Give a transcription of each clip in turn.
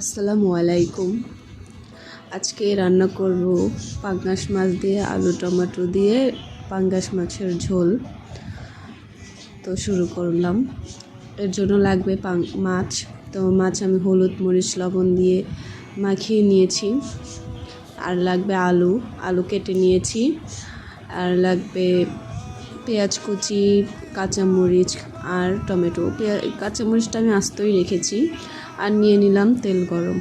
আসসালামু আলাইকুম। আজকে রান্না করব পাঙ্গাস মাছ দিয়ে আলু টমেটো দিয়ে পাঙ্গাস মাছের ঝোল। তো শুরু করলাম। এর জন্য লাগবে মাছ। তো মাছ আমি হলুদ মরিচ লবণ দিয়ে মাখিয়ে নিয়েছি। আর লাগবে আলু। আলু কেটে নিয়েছি। আর লাগবে পেঁয়াজ কুচি, কাঁচামরিচ আর টমেটো। পেঁয়া কাঁচামরিচটা আমি আস্তই রেখেছি। আর নিয়ে নিলাম তেল গরম।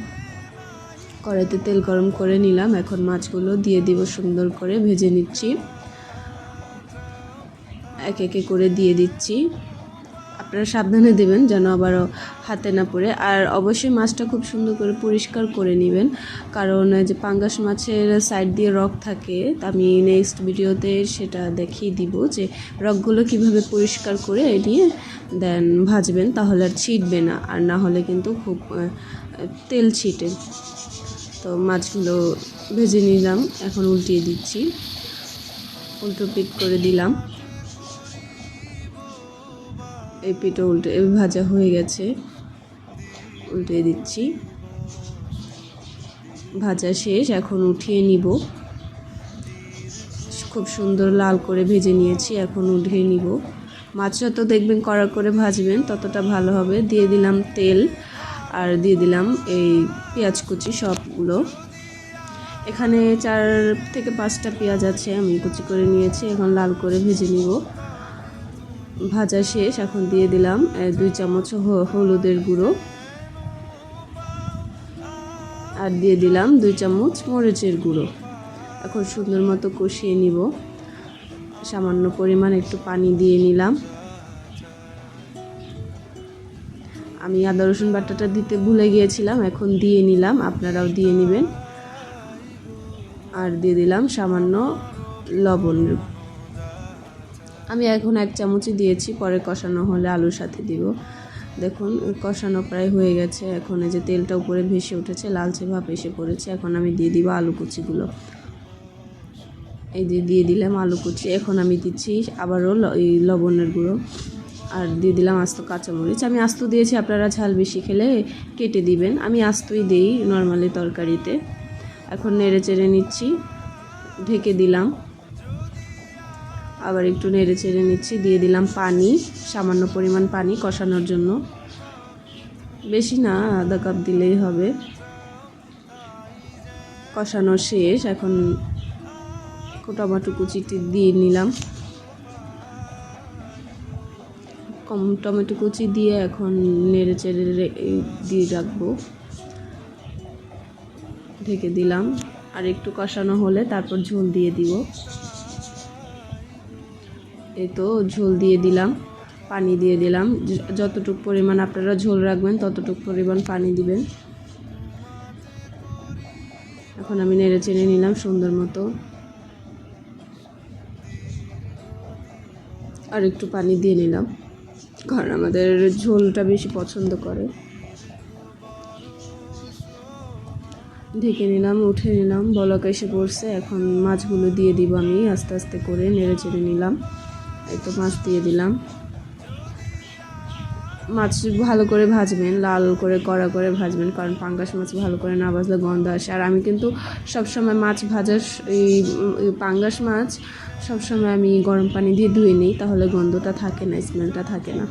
কড়াইতে তেল গরম করে নিলাম। এখন মাছগুলো দিয়ে দিব সুন্দর করে ভেজে নিচ্ছি। এক একে করে দিয়ে দিচ্ছি। আপনারা সাবধানে দেবেন যেন আবারও হাতে না পড়ে। আর অবশ্যই মাছটা খুব সুন্দর করে পরিষ্কার করে নেবেন। কারণ যে পাঙ্গাস মাছের সাইড দিয়ে রক থাকে আমি নেক্সট ভিডিওতে সেটা দেখিয়ে দিব যে রকগুলো কীভাবে পরিষ্কার করে নিয়ে দেন ভাজবেন, তাহলে আর ছিটবে না। আর না হলে কিন্তু খুব তেল ছিটে। তো মাছগুলো ভেজে নিলাম, এখন উল্টিয়ে দিচ্ছি। উল্টো পিট করে দিলাম। এই পিঠে উল্টে ভাজা হয়ে গেছে। উল্টে দিচ্ছি। ভাজা শেষ, এখন উঠিয়ে নিব। খুব সুন্দর লাল করে ভেজে নিয়েছি, এখন উঠিয়ে নিব। মাছ যত দেখবেন কড়া করে ভাজবেন, ততটা ভালো হবে। দিয়ে দিলাম তেল, আর দিয়ে দিলাম এই পেঁয়াজ কুচি সবগুলো। এখানে চার থেকে পাঁচটা পেঁয়াজ আছে, আমি কুচি করে নিয়েছি, এখন লাল করে ভেজে নিব। ভাজা শেষ, এখন দিয়ে দিলাম দুই চামচ হলুদের গুঁড়ো। আর দিয়ে দিলাম দুই চামচ মরিচের গুঁড়ো। এখন সুন্দর মতো কষিয়ে নিব। সামান্য পরিমাণ একটু পানি দিয়ে নিলাম। আমি আদা, রসুন বাটাটা দিতে ভুলে গিয়েছিলাম, এখন দিয়ে নিলাম, আপনারাও দিয়ে নেবেন। আর দিয়ে দিলাম সামান্য লবণ আমি এখন এক চামচই দিয়েছি, পরে কষানো হলে আলুর সাথে দিব। দেখুন, কষানো প্রায় হয়ে গেছে। এখন এই যে তেলটা উপরে ভেসে উঠেছে, লালচে ভাব এসে পড়েছে। এখন আমি দিয়ে দিব আলু কুচিগুলো। এই যে দিয়ে দিলাম আলু কুচি। এখন আমি দিচ্ছি আবারও এই লবণের গুঁড়ো। আর দিয়ে দিলাম আস্ত কাঁচামরিচ। আমি আস্ত দিয়েছি, আপনারা ঝাল বেশি খেলে কেটে দিবেন। আমি আস্তই দিই নর্মালি তরকারিতে। এখন নেড়ে চেড়ে নিচ্ছি, ঢেকে দিলাম। আবার একটু নেড়ে চেড়ে নিচ্ছি। দিয়ে দিলাম পানি, সামান্য পরিমাণ পানি কষানোর জন্য। বেশি না, আধা কাপ দিলেই হবে। কষানো শেষ, এখন টমাটো কুচিটি দিয়ে নিলাম। কম টমেটো কুচি দিয়ে এখন নেড়ে চেড়ে দিয়ে রাখব। ঢেকে দিলাম। আর একটু কষানো হলে তারপর ঝোল দিয়ে দিব। এই তো ঝোল দিয়ে দিলাম, পানি দিয়ে দিলাম। যতটুকু পরিমাণ আপনারা ঝোল রাখবেন, ততটুকু পরিমাণ পানি দিবেন। এখন আমি নেড়ে চেড়ে নিলাম সুন্দর মতো। আর একটু পানি দিয়ে নিলাম, কারণ আমাদের ঝোলটা বেশি পছন্দ করে। ঢেকে নিলাম, উঠে নিলাম, বলক এসে পড়ছে। এখন মাছগুলো দিয়ে দিব আমি, আস্তে আস্তে করে নেড়ে চেড়ে নিলাম। এই মাছ দিয়ে দিলাম। মাছ ভালো করে ভাজবেন, লাল করে, কড়া করে ভাজবেন, কারণ পাঙ্গাস মাছ ভালো করে না ভাজলে গন্ধ আসে। আর আমি কিন্তু সবসময় মাছ ভাজার এই পাঙ্গাস মাছ সবসময় আমি গরম পানি দিয়ে ধুয়ে নিই, তাহলে গন্ধটা থাকে না, স্মেলটা থাকে না।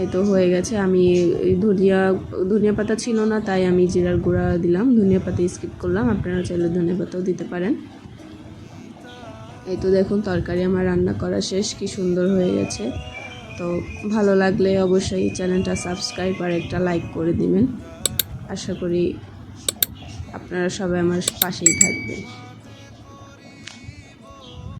এই তো হয়ে গেছে। আমি ধনিয়া ধনিয়া পাতা ছিল না, তাই আমি জিরার গুঁড়া দিলাম। ধনিয়া পাতা স্কিপ করলাম। আপনারা চাইলে ধনিয়া পাতাও দিতে পারেন। এই তো দেখুন, তরকারি আমার রান্না করা শেষ, কি সুন্দর হয়ে গেছে। তো ভালো লাগলে অবশ্যই চ্যানেলটা সাবস্ক্রাইব আর একটা লাইক করে দিবেন। আশা করি আপনারা সবাই আমার পাশেই থাকবেন।